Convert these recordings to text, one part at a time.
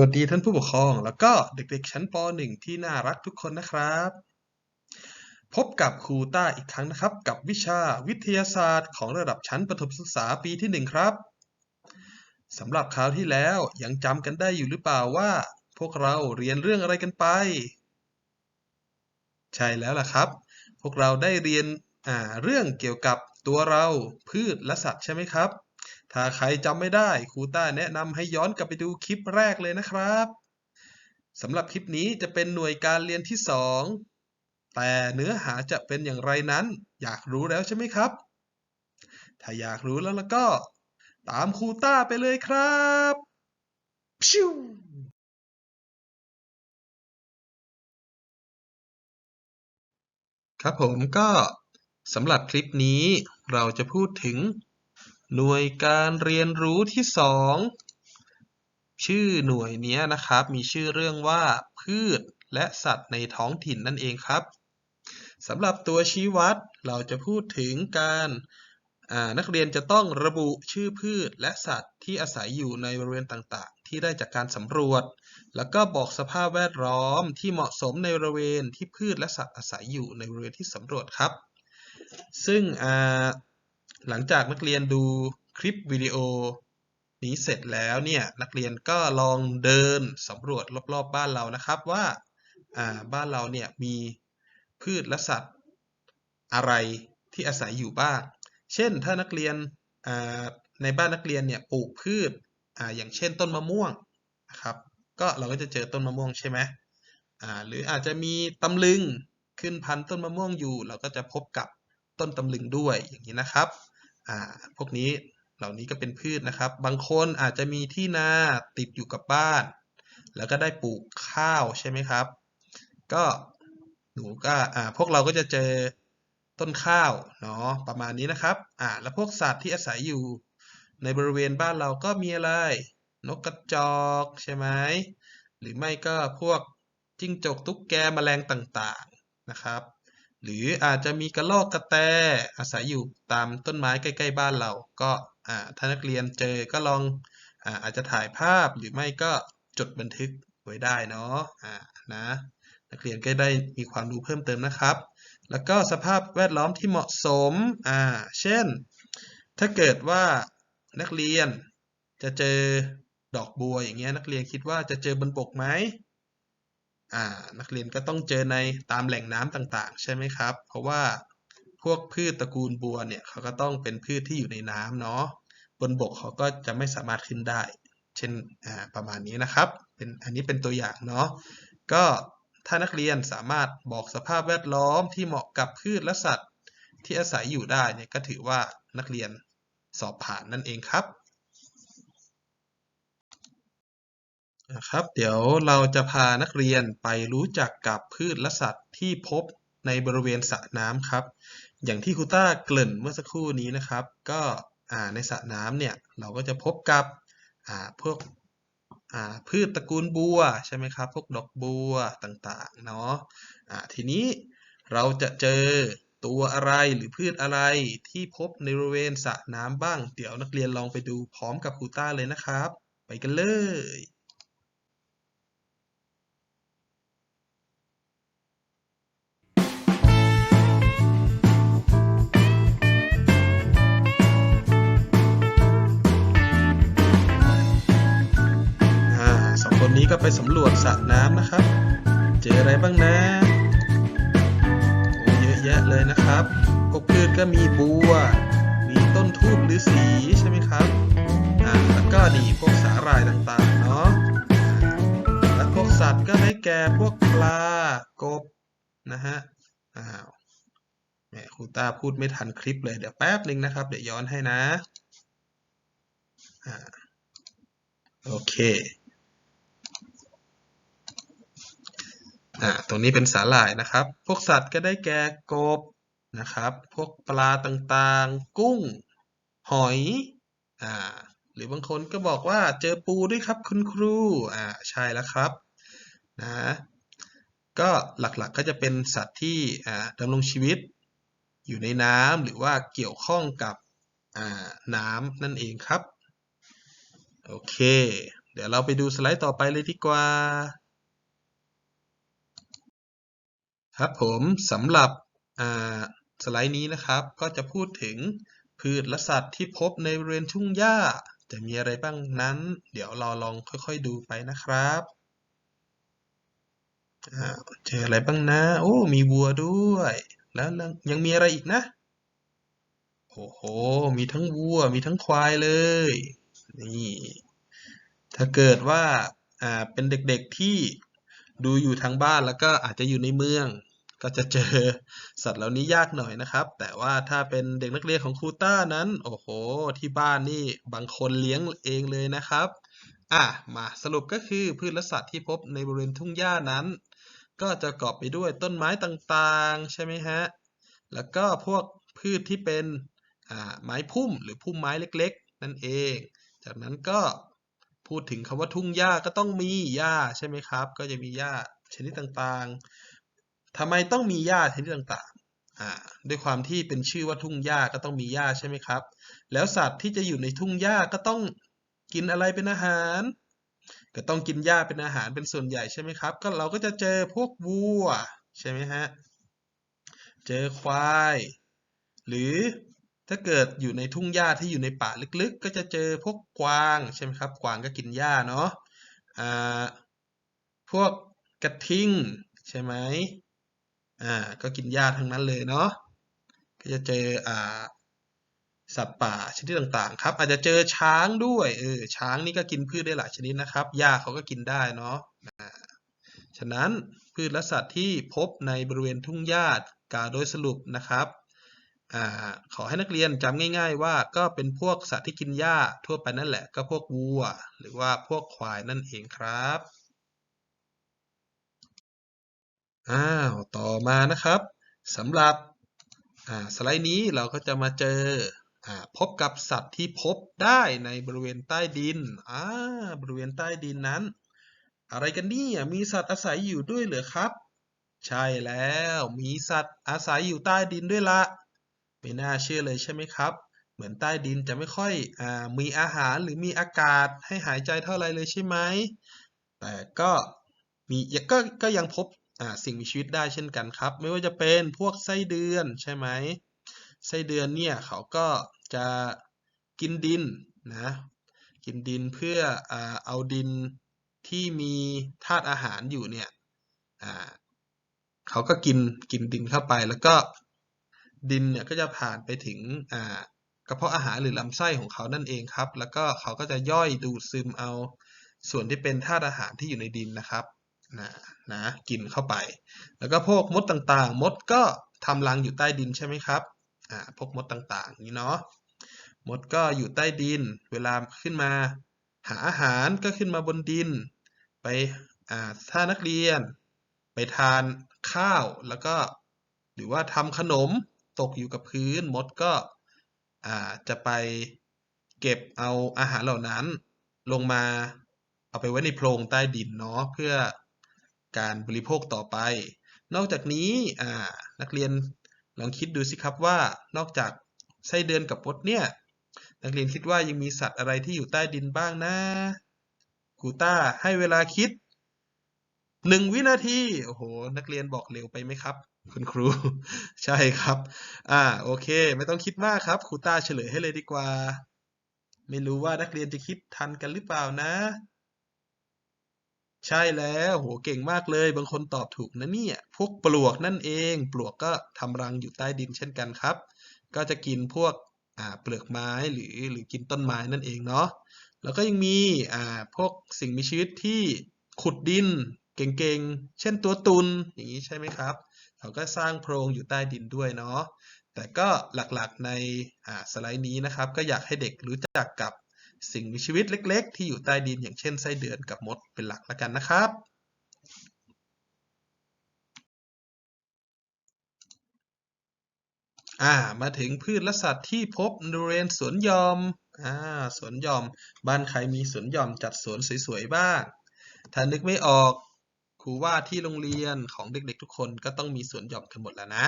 สวัสดีท่านผู้ปกครอง แล้วก็เด็กๆชั้นป .1 ที่น่ารักทุกคนนะครับ พบกับครูต้าอีกครั้งนะครับ กับวิชาวิทยาศาสตร์ ของระดับชั้นประถมศึกษาปีที่ 1 ครับสำหรับคราวที่แล้วยังจำกันได้อยู่หรือเปล่าว่า พวกเราเรียนเรื่องอะไรกันไป ใช่แล้วล่ะครับ พวกเราได้เรียนเรื่องเกี่ยวกับตัวเราพืชและสัตว์ใช่ไหมครับ ถ้าใครจำไม่ได้ครูต้าแนะนำให้ย้อนกลับไปดูคลิปแรกเลยนะครับสำหรับคลิปนี้จะเป็นหน่วยการเรียนที่ 2 แต่เนื้อหาจะเป็นอย่างไรนั้น อยากรู้แล้วใช่ไหมครับ ถ้าอยากรู้แล้วแล้วก็ ตามครูต้าไปเลยครับพิวครับผมก็สำหรับคลิปนี้เราจะพูดถึง หน่วยการเรียนรู้ที่สองชื่อหน่วยนี้นะครับ มีชื่อเรื่องว่าพืชและสัตว์ในท้องถิ่นนั่นเองครับสำหรับตัวชี้วัดเราจะพูดถึงการนักเรียนจะต้องระบุชื่อพืชและสัตว์ที่อาศัยอยู่ในบริเวณต่างๆ ที่ได้จากการสำรวจ แล้วก็บอกสภาพแวดล้อมที่เหมาะสมในบริเวณที่พืชและสัตว์อาศัยอยู่ในบริเวณที่สำรวจครับ ซึ่ง หลังจากนักเรียนดูคลิปวิดีโอนี้เสร็จแล้วเนี่ยนักเรียนก็ลองเดินสำรวจรอบๆบ้านเรานะครับว่าบ้านเราเนี่ยมีพืชและสัตว์อะไรที่อาศัยอยู่บ้าง เช่นถ้านักเรียนในบ้านนักเรียนเนี่ยปลูกพืชออย่างเช่นต้นมะม่วงนะครับ ก็เราก็จะเจอต้นมะม่วงใช่ไหมหรืออาจจะมีตำลึงขึ้นพันต้นมะม่วงอยู่ เราก็จะพบกับต้นตำลึงด้วยอย่างนี้นะครับ พวกนี้เหล่านี้ก็เป็นพืชนะครับ บางคนอาจจะมีที่นาติดอยู่กับบ้าน แล้วก็ได้ปลูกข้าวใช่ไหมครับ ก็หนูก็พวกเราก็จะเจอต้นข้าวเนาะประมาณนี้นะครับอ่าแล้วพวกสัตว์ที่อาศัยอยู่ในบริเวณบ้านเราก็มีอะไร นกกระจอกใช่ไหมหรือไม่ก็พวกจิ้งจกตุ๊กแกแมลงต่างๆนะครับ หรืออาจจะมีกระรอกกระแตอาศัยอยู่ตามต้นไม้ใกล้ ๆ บ้านเรา ก็ถ้านักเรียนเจอก็ลองอาจจะถ่ายภาพหรือไม่ก็จดบันทึกไว้ได้เนาะะนะนักเรียนก็ได้มีความรู้เพิ่มเติมนะครับ แล้วก็สภาพแวดล้อมที่เหมาะสมอ่าเช่น ถ้าเกิดว่านักเรียนจะเจอดอกบัวอย่างเงี้ยนักเรียนคิดว่าจะเจอบนบกไหม นักเรียนก็ต้องเจอในตามแหล่งน้ำต่างๆ ใช่ไหมครับ เพราะว่าพวกพืชตระกูลบัวเนี่ยเขาก็ต้องเป็นพืชที่อยู่ในน้ำเนาะบนบกเขาก็จะไม่สามารถขึ้นได้ เช่นประมาณนี้นะครับเป็นอันนี้เป็นตัวอย่างเนาะก็ถ้านักเรียนสามารถบอกสภาพแวดล้อมที่เหมาะกับพืชและสัตว์ที่อาศัยอยู่ได้เนี่ยก็ถือว่านักเรียนสอบผ่านนั่นเองครับ นะครับ เดี๋ยวเราจะพานักเรียนไปรู้จักกับพืชและสัตว์ที่พบในบริเวณสระน้ำครับ อย่างที่ครูต้าเกริ่นเมื่อสักครู่นี้นะครับ ก็ในสระน้ำเนี่ยเราก็จะพบกับพวกพืชตระกูลบัวใช่ไหมครับ พวกดอกบัวต่างๆเนาะะทีนี้เราจะเจอตัวอะไรหรือพืชอะไรที่พบในบริเวณสระน้ำบ้าง เดี๋ยวนักเรียนลองไปดูพร้อมกับครูต้าเลยนะครับ ไปกันเลย นี้ก็ไปสำรวจสระน้ำนะครับ เจออะไรบ้างนะโอ้เยอะแยะเลยนะครับพวกพืชก็มีบัว มีต้นทูบหรือสีใช่ไหมครับอ่าแล้วก็นี่พวกสาหร่ายต่างๆเนาะและพวกสัตว์ก็ได้แก่พวกปลากบนะฮะอ้าวแม่ครูตาพูดไม่ทันคลิปเลยเดี๋ยวแป๊บหนึ่งนะครับ เดี๋ยวย้อนให้นะอ่าโอเค อ่าตรงนี้เป็นสาหร่ายนะครับ พวกสัตว์ก็ได้แก่กบนะครับ พวกปลาต่างๆ กุ้ง หอย อ่า หรือบางคนก็บอกว่าเจอปูด้วยครับคุณครู อ่า ใช่แล้วครับ นะ ก็หลักๆก็จะเป็นสัตว์ที่ อ่าดำรงชีวิต อยู่ในน้ำหรือว่าเกี่ยวข้องกับ อ่า น้ำนั่นเองครับ โอเค เดี๋ยวเราไปดูสไลด์ต่อไปเลยดีกว่า ครับผมสำหรับสไลด์นี้นะครับ ก็จะพูดถึงพืชและสัตว์ที่พบในบริเวณทุ่งหญ้า จะมีอะไรบ้างนั้น เดี๋ยวเราลองค่อยๆดูไปนะครับเจออะไรบ้างนะ โอ้ มีวัวด้วย แล้วยังมีอะไรอีกนะ โอ้โห มีทั้งวัว มีทั้งควายเลย นี่ ถ้าเกิดว่า อ่า เป็นเด็กๆที่ดูอยู่ทางบ้านแล้วก็อาจจะอยู่ในเมือง ก็จะเจอสัตว์เหล่านี้ยากหน่อยนะครับ แต่ว่าถ้าเป็นเด็กนักเรียนของครูต้านั้น โอ้โห ที่บ้านนี่บางคนเลี้ยงเองเลยนะครับอะมาสรุปก็คือพืชและสัตว์ที่พบในบริเวณทุ่งหญ้านั้น ก็จะประกอบไปด้วยต้นไม้ต่างๆ ใช่ไหมฮะ แล้วก็พวกพืชที่เป็นไม้พุ่มหรือพุ่มไม้เล็กๆ นั่นเอง จากนั้นก็พูดถึงคำว่าทุ่งหญ้าก็ต้องมีหญ้าใช่ไหมครับ ก็จะมีหญ้าชนิดต่างๆ ทำไมต้องมีหญ้าชนิดต่างๆ ด้วยความที่เป็นชื่อว่าทุ่งหญ้าก็ต้องมีหญ้าใช่ไหมครับ แล้วสัตว์ที่จะอยู่ในทุ่งหญ้าก็ต้องกินอะไรเป็นอาหาร ก็ต้องกินหญ้าเป็นอาหารเป็นส่วนใหญ่ใช่ไหมครับ ก็เราก็จะเจอพวกวัวใช่ไหมฮะ เจอควาย หรือถ้าเกิดอยู่ในทุ่งหญ้าที่อยู่ในป่าลึกๆ ก็จะเจอพวกกวางใช่ไหมครับ กวางก็กินหญ้าเนาะ อ่า พวกกระทิงใช่ไหม อ่าก็กินหญ้าทั้งนั้นเลยเนาะก็จะเจออ่าสัตว์ป่าชนิดต่างๆครับ อาจจะเจอช้างด้วยเออช้างนี่ก็กินพืชได้หลายชนิดนะครับหญ้าเขาก็กินได้เนาะฉะนั้นพืชและสัตว์ที่พบในบริเวณทุ่งหญ้ากล่าวโดยสรุปนะครับอ่าขอให้นักเรียนจำง่าย ๆ ว่าก็เป็นพวกสัตว์ที่กินหญ้าทั่วไปนั่นแหละก็พวกวัว หรือว่าพวกควายนั่นเองครับ อ้าวต่อมานะครับสำหรับอ่าสไลด์นี้เราก็จะมาเจออ่าพบกับสัตว์ที่พบได้ในบริเวณใต้ดินอ่าบริเวณใต้ดินนั้น อะไรกันนี่มีสัตว์อาศัยอยู่ด้วยเหรอครับ ใช่แล้วมีสัตว์อาศัยอยู่ใต้ดินด้วยละไม่น่าเชื่อเลยใช่ไหมครับ เหมือนใต้ดินจะไม่ค่อยอ่ามีอาหารหรือมีอากาศให้หายใจเท่าไรเลยใช่ไหมแต่ก็มีก็ก็ยังพบ สิ่งมีชีวิตได้เช่นกันครับ ไม่ว่าจะเป็นพวกไส้เดือนใช่ไหมไส้เดือนเนี่ยเขาก็จะกินดินนะกินดินเพื่ออเอาดินที่มีธาตุอาหารอยู่เนี่ยเขาก็กินกินดินเข้าไปแล้วก็ดินเนี่ยก็จะผ่านไปถึงกระเพาะอาหารหรือลำไส้ของเขานั่นเองครับ แล้วก็เขาก็จะย่อยดูดซึมเอาส่วนที่เป็นธาตุอาหารที่อยู่ในดินนะครับ นะนะกินเข้าไป แล้วก็พวกมดต่างๆ มดก็ทำรังอยู่ใต้ดินใช่ไหมครับอ่าพวกมดต่างๆนี้เนาะมดก็อยู่ใต้ดิน เวลาขึ้นมาหาอาหารก็ขึ้นมาบนดิน ไปอ่าถ้านักเรียน ไปทานข้าวแล้วก็หรือว่าทำขนมตกอยู่กับพื้นมดก็อ่าจะไปเก็บเอาอาหารเหล่านั้นลงมาเอาไปไว้ในโพรงใต้ดินเนาะเพื่อ การบริโภคต่อไป นอกจากนี้นักเรียนลองคิดดูสิครับว่านอกจากไส้เดือนกับมดเนี่ยนักเรียนคิดว่ายังมีสัตว์อะไรที่อยู่ใต้ดินบ้างนะกูต้าให้เวลาคิดหนึ่งวินาทีโอ้โห นักเรียนบอกเร็วไปไหมครับ คุณครู ใช่ครับ อ่าโอเค ไม่ต้องคิดมากครับครูต้าเฉลยให้เลยดีกว่า ไม่รู้ว่านักเรียนจะคิดทันกันหรือเปล่านะ ใช่แล้วโหเก่งมากเลย บางคนตอบถูกนะเนี่ย พวกปลวกนั่นเอง ปลวกก็ทำรังอยู่ใต้ดินเช่นกันครับ ก็จะกินพวกเปลือกไม้หรือหรือกินต้นไม้นั่นเองเนาะ แล้วก็ยังมีพวกสิ่งมีชีวิตที่ขุดดินเก่งๆ เช่นตัวตุนอย่างนี้ใช่ไหมครับ เขาก็สร้างโพรงอยู่ใต้ดินด้วยเนาะ แต่ก็หลักๆในสไลด์นี้นะครับ ก็อยากให้เด็กรู้จักกับ สิ่งมีชีวิตเล็ก ๆ ที่อยู่ใต้ดินอย่างเช่นไส้เดือนกับมดเป็นหลักแล้วกันนะครับ อ่ามาถึงพืชและสัตว์ที่พบบริเวณสวนหย่อมอ่าสวนหย่อม บ้านใครมีสวนหย่อมจัดสวนสวยๆบ้าง ถ้านึกไม่ออกครูว่าที่โรงเรียนของเด็กๆทุกคนก็ต้องมีสวนหย่อมกันหมดแล้วนะ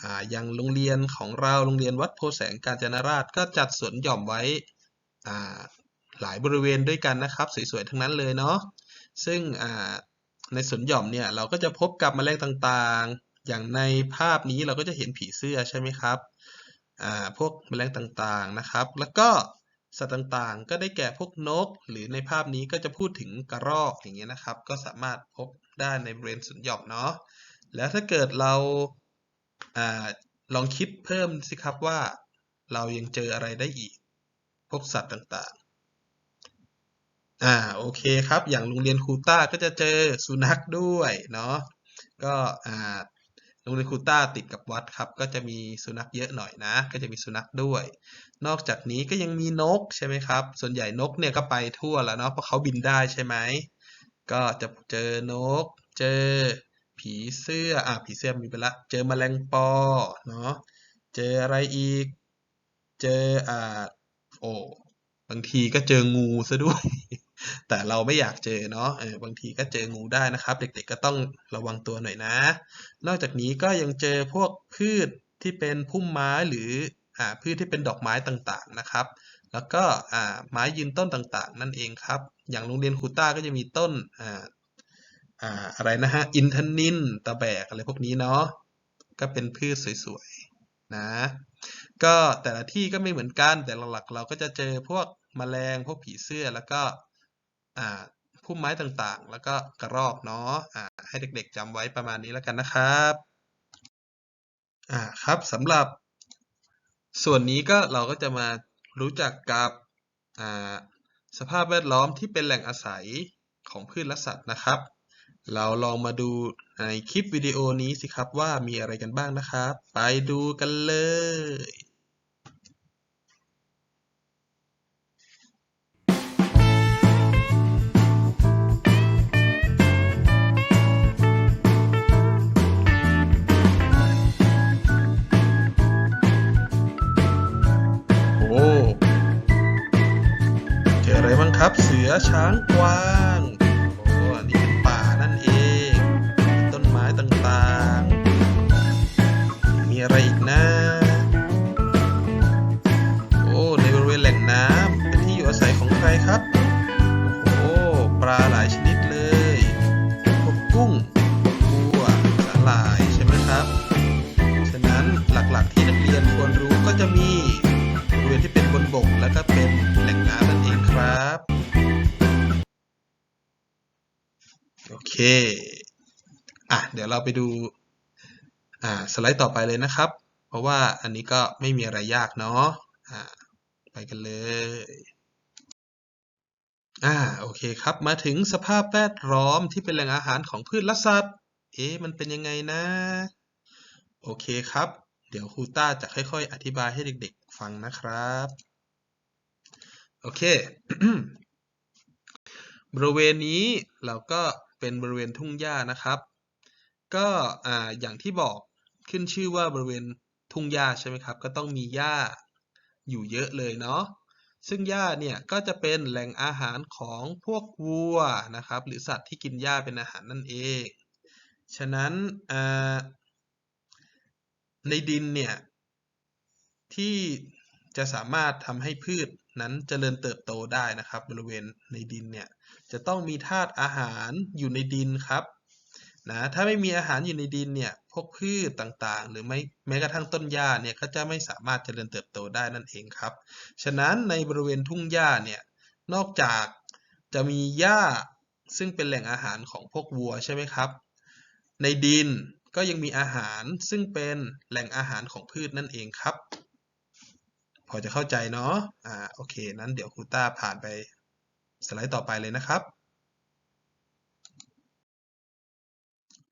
อ่าอย่างโรงเรียนของเราโรงเรียนวัดโพแสงกาญจนราชก็จัดสวนหย่อมไว้ หลายบริเวณด้วยกันนะครับ สวยๆ ทั้งนั้นเลยเนาะซึ่งในสวนหย่อมเนี่ยเราก็จะพบกับแมลงต่างๆ อย่างในภาพนี้เราก็จะเห็นผีเสื้อใช่ไหมครับพวกแมลงต่างๆนะครับ แล้วก็สัตว์ต่างๆ ก็ได้แก่พวกนก หรือในภาพนี้ก็จะพูดถึงกระรอกอย่างเงี้ยนะครับ ก็สามารถพบได้ในบริเวณสวนหย่อมเนาะแล้วถ้าเกิดเราอาลองคิดเพิ่มสิครับว่าเรายังเจออะไรได้อีก พวกสัตว์ต่างๆ อ่าโอเคครับ อย่างโรงเรียนคูต้าก็จะเจอสุนัขด้วยเนาะก็อ่าโรงเรียนคูต้าติดกับวัดครับ ก็จะมีสุนัขเยอะหน่อยนะ ก็จะมีสุนัขด้วย นอกจากนี้ก็ยังมีนกใช่ไหมครับ ส่วนใหญ่นกเนี่ยก็ไปทั่วแล้วเนาะเพราะเขาบินได้ใช่ไหมก็จะเจอนก เจอผีเสื้ออะผีเสื้อมีไปละ เจอแมลงปอเนาะเจออะไรอีก เจออ่า โอ้บางทีก็เจองูซะด้วย แต่เราไม่อยากเจอเนาะเออบางทีก็เจองูได้นะครับ เด็กๆก็ต้องระวังตัวหน่อยนะ นอกจากนี้ก็ยังเจอพวกพืชที่เป็นพุ่มไม้หรืออ่าพืชที่เป็นดอกไม้ต่างๆนะครับ แล้วก็อ่าไม้ยืนต้นต่างๆ นั่นเองครับ อย่างโรงเรียนคูต้าก็จะมีต้นอ่าอ่าอะไรนะฮะอินทนินตะแบกอะไรพวกนี้เนาะก็เป็นพืชสวยๆนะ ก็แต่ละที่ก็ไม่เหมือนกัน แต่หลักๆเราก็จะเจอพวกแมลงพวกผีเสื้อแล้วก็พุ่มไม้ต่างๆ แล้วก็กระรอกเนาะอ่าให้เด็กๆจำไว้ประมาณนี้แล้วกันนะครับอ่าครับสำหรับ ส่วนนี้ก็เราก็จะมารู้จักกับสภาพแวดล้อมที่เป็นแหล่งอาศัยของพืชและสัตว์นะครับ เราลองมาดูในคลิปวิดีโอนี้สิครับว่ามีอะไรกันบ้างนะครับ ไปดูกันเลย ครับเสือช้างกวางโอ้อันนี้เป็นป่านั่นเอง ต้นไม้ต่างๆ มีอะไรอีกนะโอ้ในบริเวณแหล่งน้ำเป็นที่อยู่อาศัยของใครครับ โอ้ปลาหลายชนิดเลยพวกกุ้ง อเคอะเดี๋ยวเราไปดูอ่าสไลด์ต่อไปเลยนะครับ เพราะว่าอันนี้ก็ไม่มีอะไรยากเนาะอ่าไปกันเลยอ่าโอเคครับมาถึงสภาพแวดล้อมที่เป็นแหล่งอาหารของพืชและสัตว์ เอ๊ะมันเป็นยังไงนะ โอเคครับ เดี๋ยวครูต้าจะค่อยๆ อธิบายให้เด็กๆ ฟังนะครับ โอเค บริเวณนี้เราก็เป็นบริเวณทุ่งหญ้านะครับ ก็อ่าอย่างที่บอกขึ้นชื่อว่าบริเวณทุ่งหญ้าใช่ไหมครับ ก็ต้องมีหญ้าอยู่เยอะเลยเนาะซึ่งหญ้าเนี่ยก็จะเป็นแหล่งอาหารของพวกวัวนะครับ หรือสัตว์ที่กินหญ้าเป็นอาหารนั่นเอง ฉะนั้นในดินเนี่ยที่จะสามารถทำให้พืช นั้นเจริญเติบโตได้นะครับ บริเวณในดินเนี่ยจะต้องมีธาตุอาหารอยู่ในดินครับนะถ้าไม่มีอาหารอยู่ในดินเนี่ยพวกพืชต่างๆ หรือไม่แม้กระทั่งต้นหญ้าเนี่ยก็จะไม่สามารถเจริญเติบโตได้นั่นเองครับ ฉะนั้นในบริเวณทุ่งหญ้าเนี่ยนอกจากจะมีหญ้าซึ่งเป็นแหล่งอาหารของพวกวัวใช่ไหมครับ ในดินก็ยังมีอาหารซึ่งเป็นแหล่งอาหารของพืชนั่นเองครับ พอจะเข้าใจเนาะอ่าโอเค นั้นเดี๋ยวครูต้าผ่านไปสไลด์ต่อไปเลยนะครับ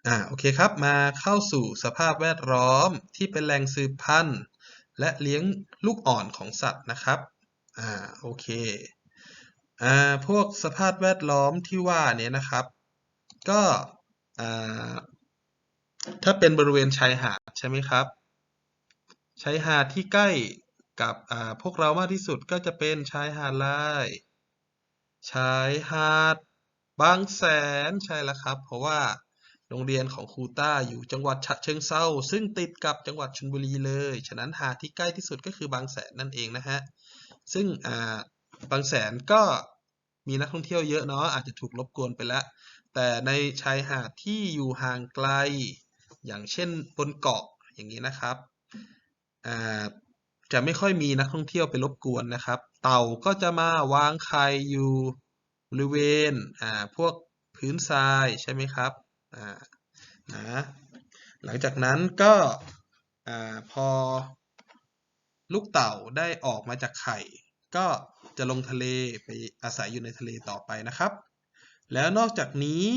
อ่าโอเคครับ มาเข้าสู่สภาพแวดล้อมที่เป็นแหล่งสืบพันธุ์ และเลี้ยงลูกอ่อนของสัตว์นะครับอ่าโอเคอ่าพวกสภาพแวดล้อมที่ว่าเนี่ยนะครับ ก็อ่าถ้าเป็นบริเวณชายหาดใช่ไหมครับชายหาดที่ใกล้ กับพวกเรามากที่สุดก็จะเป็นชายหาดลายชายหาดบางแสนใช่แล้วครับ เพราะว่าโรงเรียนของครูต้าอยู่จังหวัดฉะเชิงเทราซึ่งติดกับจังหวัดชลบุรีเลย ฉะนั้นหาดที่ใกล้ที่สุดก็คือบางแสนนั่นเองนะฮะซึ่งบางแสนก็มีนักท่องเที่ยวเยอะเนาะอาจจะถูกรบกวนไปแล้ว แต่ในชายหาดที่อยู่ห่างไกล อย่างเช่นบนเกาะอย่างนี้นะครับ จะไม่ค่อยมีนักท่องเที่ยวไปรบกวนนะครับ เต่าก็จะมาวางไข่อยู่บริเวณอ่าพวกพื้นทรายใช่ไหมครับอ่านะหลังจากนั้นก็อ่าพอลูกเต่าได้ออกมาจากไข่ ก็จะลงทะเลไปอาศัยอยู่ในทะเลต่อไปนะครับ แล้วนอกจากนี้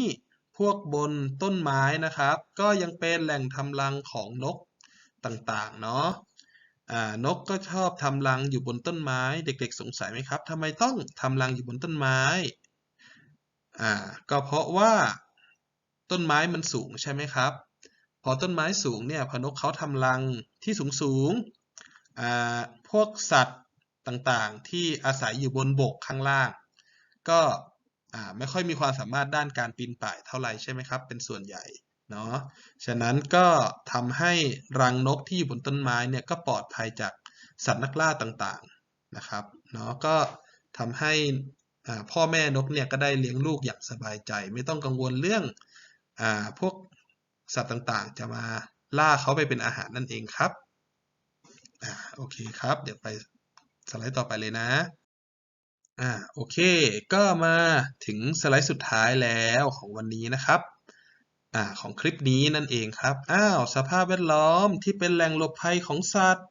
พวกบนต้นไม้นะครับ ก็ยังเป็นแหล่งทำรังของนกต่างๆเนาะ นกก็ชอบทำรังอยู่บนต้นไม้ เด็กๆ สงสัยไหมครับทำไมต้องทำรังอยู่บนต้นไม้อ่าก็เพราะว่าต้นไม้มันสูงใช่ไหมครับ พอต้นไม้สูงเนี่ยพอนกเขาทำรังที่สูงสูงๆอ่าพวกสัตว์ต่างๆ ที่อาศัยอยู่บนบกข้างล่าง ก็ไม่ค่อยมีความสามารถด้านการปีนป่ายเท่าไหร่ใช่ไหมครับ เป็นส่วนใหญ่ เนาะฉะนั้นก็ทำให้รังนกที่อยู่บนต้นไม้เนี่ยก็ปลอดภัยจากสัตว์นักล่าต่างๆนะครับเนาะก็ทำให้พ่อแม่นกเนี่ยก็ได้เลี้ยงลูกอย่างสบายใจ ไม่ต้องกังวลเรื่องอพวกสัตว์ต่างๆ จะมาล่าเขาไปเป็นอาหารนั่นเองครับอ่าโอเคครับ เดี๋ยวไปสไลด์ต่อไปเลยนะอ่าโอเค ก็มาถึงสไลด์สุดท้ายแล้วของวันนี้นะครับ อ่าของคลิปนี้นั่นเองครับ อ้าว สภาพแวดล้อมที่เป็นแหล่งหลบภัยของสัตว์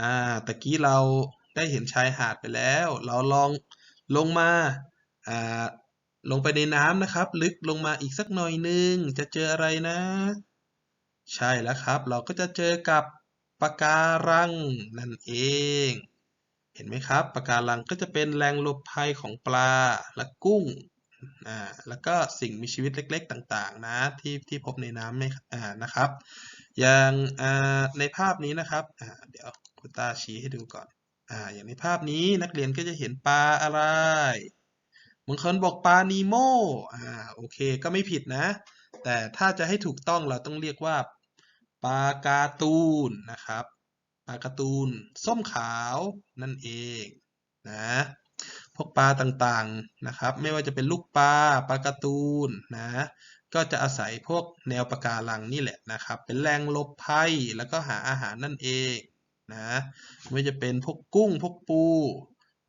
อ่า ตะกี้เราได้เห็นชายหาดไปแล้ว เราลองลงมา อ่า ลงไปในน้ำนะครับ ลึกลงมาอีกสักหน่อยนึง จะเจออะไรนะ ใช่แล้วครับ เราก็จะเจอกับปะการังนั่นเอง เห็นไหมครับปะการังก็จะเป็นแหล่งหลบภัยของปลาและกุ้ง อ่าแล้วก็สิ่งมีชีวิตเล็ก ๆ ต่างๆ นะที่ที่พบในน้ำไม่อ่านะครับ อย่างอ่าในภาพนี้นะครับอ่าเดี๋ยวคุณตาชี้ให้ดูก่อนอ่าอย่างในภาพนี้นักเรียนก็จะเห็นปลาอะไรบางคนบอกปลานีโมอ่าโอเคก็ไม่ผิดนะ แต่ถ้าจะให้ถูกต้องเราต้องเรียกว่าปลาการ์ตูนนะครับปลาการ์ตูน ส้มขาวนั่นเองนะ วกปลาต่างๆนะครับ ไม่ว่าจะเป็นลูกปลาปลาการ์ตูนนะก็จะอาศัยพวกแนวปะการังนี่แหละนะครับ เป็นแหล่งลบภัยแล้วก็หาอาหารนั่นเองนะไม่ว่าจะเป็นพวกกุ้งพวกปู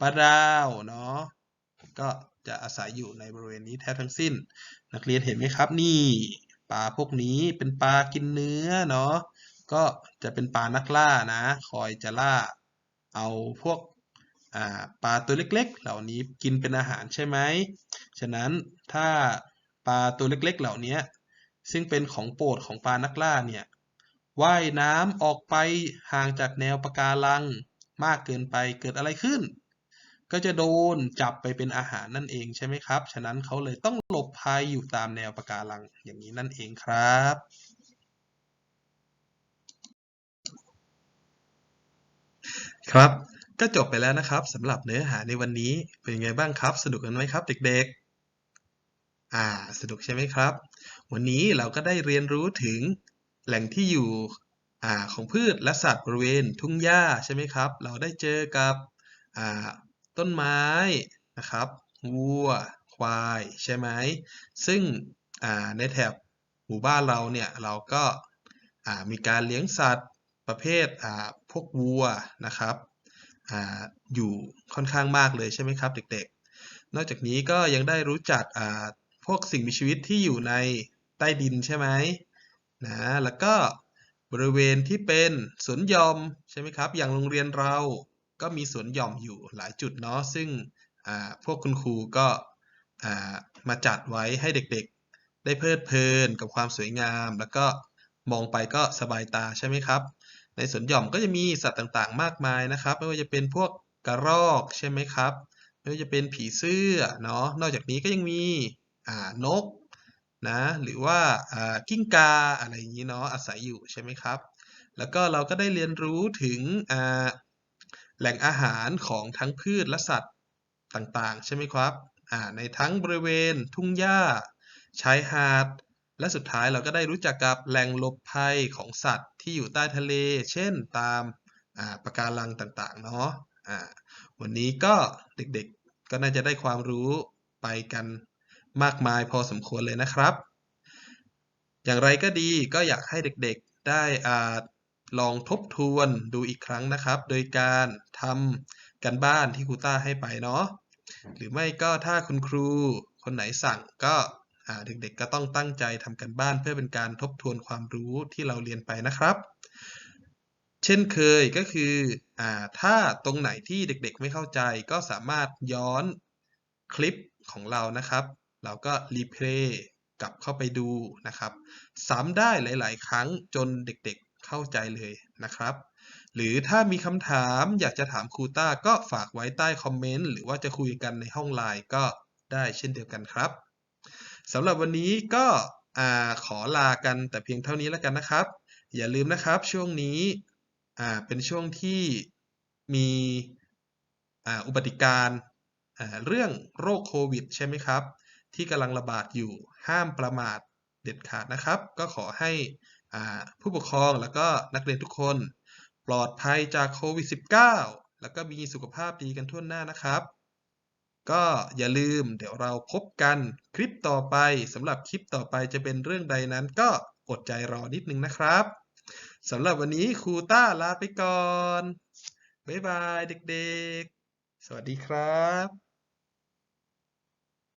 ปลาดาวเนาะก็จะอาศัยอยู่ในบริเวณนี้แทบทั้งสิ้น นักเรียนเห็นไหมครับนี่ปลาพวกนี้เป็นปลากินเนื้อเนาะก็จะเป็นปลานักล่านะ คอยจะล่าเอาพวก ปลาตัวเล็กๆ เหล่านี้กินเป็นอาหารใช่ไหม ฉะนั้นถ้าปลาตัวเล็กๆ เหล่านี้ซึ่งเป็นของโปรดของปลานักล่าเนี่ยว่ายน้ำออกไปห่างจากแนวปะการังมากเกินไปเกิดอะไรขึ้น ก็จะโดนจับไปเป็นอาหารนั่นเองใช่ไหมครับ ฉะนั้นเขาเลยต้องหลบภัยอยู่ตามแนวปะการังอย่างนี้นั่นเองครับครับ ก็จบไปแล้วนะครับสำหรับเนื้อหาในวันนี้เป็นยังไงบ้างครับ สนุกกันไหมครับเด็กๆ อ่า สนุกใช่ไหมครับ วันนี้เราก็ได้เรียนรู้ถึงแหล่งที่อยู่อ่าของพืชและสัตว์บริเวณทุ่งหญ้าใช่ไหมครับ เราได้เจอกับอ่าต้นไม้นะครับวัว ควายใช่ไหมซึ่งอ่าในแถบหมู่บ้านเราเนี่ยเราก็อ่ามีการเลี้ยงสัตว์ประเภทอ่าพวกวัวนะครับ ออยู่ค่อนข้างมากเลยใช่ไหมครับเด็กๆ นอกจากนี้ก็ยังได้รู้จักพวกสิ่งมีชีวิตที่อยู่ในใต้ดินใช่ไหมนะแล้วก็บริเวณที่เป็นสวนหย่อมใช่ไหมครับ อย่างโรงเรียนเราก็มีสวนหย่อมอยู่หลายจุดเนาะซึ่งพวกคุณครูก็มาจัดไว้ให้เด็กๆ ได้เพลิดเพลินกับความสวยงาม แล้วก็มองไปก็สบายตาใช่ไหมครับ ในสวนหย่อมก็จะมีสัตว์ต่างๆ มากมายนะครับ ไม่ว่าจะเป็นพวกกระรอกใช่ไหมครับ ไม่ว่าจะเป็นผีเสื้อเนาะ นอกจากนี้ก็ยังมีนกนะ หรือว่ากิ้งกาอะไรอย่างนี้เนาะอาศัยอยู่ใช่ไหมครับ แล้วก็เราก็ได้เรียนรู้ถึงแหล่งอาหารของทั้งพืชและสัตว์ต่างๆ ใช่ไหมครับในทั้งบริเวณทุ่งหญ้าชายหาด และสุดท้ายเราก็ได้รู้จักกับแหล่งหลบภัยของสัตว์ที่อยู่ใต้ทะเล เช่นตามาปะการังต่างๆ เนาะวันนี้ก็เด็กๆ ก็น่าจะได้ความรู้ไปกันมากมายพอสมควรเลยนะครับ อย่างไรก็ดีก็อยากให้เด็กๆ ได้อาลองทบทวนดูอีกครั้งนะครับ โดยการทำกันบ้านที่ครูต้าให้ไปเนาะ หรือไม่ก็ถ้าคุณครูคนไหนสั่งก็ เด็กๆก็ต้องตั้งใจทำกันบ้านเพื่อเป็นการทบทวนความรู้ที่เราเรียนไปนะครับ เช่นเคยก็คืออถ้าตรงไหนที่เด็กๆไม่เข้าใจก็สามารถย้อนคลิปของเรานะครับ เราก็รีเพลย์กลับเข้าไปดูนะครับซ้ำได้หลาย ๆ ครั้งจนเด็กๆเข้าใจเลยนะครับ หรือถ้ามีคำถามอยากจะถามครูต้าก็ฝากไว้ใต้คอมเมนต์หรือว่าจะคุยกันในห้องไลน์ก็ได้เช่นเดียวกันครับ สำหรับวันนี้ก็ขอลากันแต่เพียงเท่านี้แล้วกันนะครับ อย่าลืมนะครับช่วงนี้เป็นช่วงที่มีอุบัติการ์เรื่องโรคโควิดใช่ไหมครับ ที่กำลังระบาดอยู่ห้ามประมาทเด็ดขาดนะครับ ก็ขอให้ผู้ปกครองแล้วก็นักเรียนทุกคน ปลอดภัยจากโควิด -19 แล้วก็มีสุขภาพดีกันทั่วหน้านะครับ ก็อย่าลืมเดี๋ยวเราพบกันคลิปต่อไปสำหรับคลิปต่อไปจะเป็นเรื่องใดนั้นก็อดใจรอนิดนึงนะครับสำหรับวันนี้ครูต้าลาไปก่อน บ๊ายบายเด็กๆ สวัสดีครับ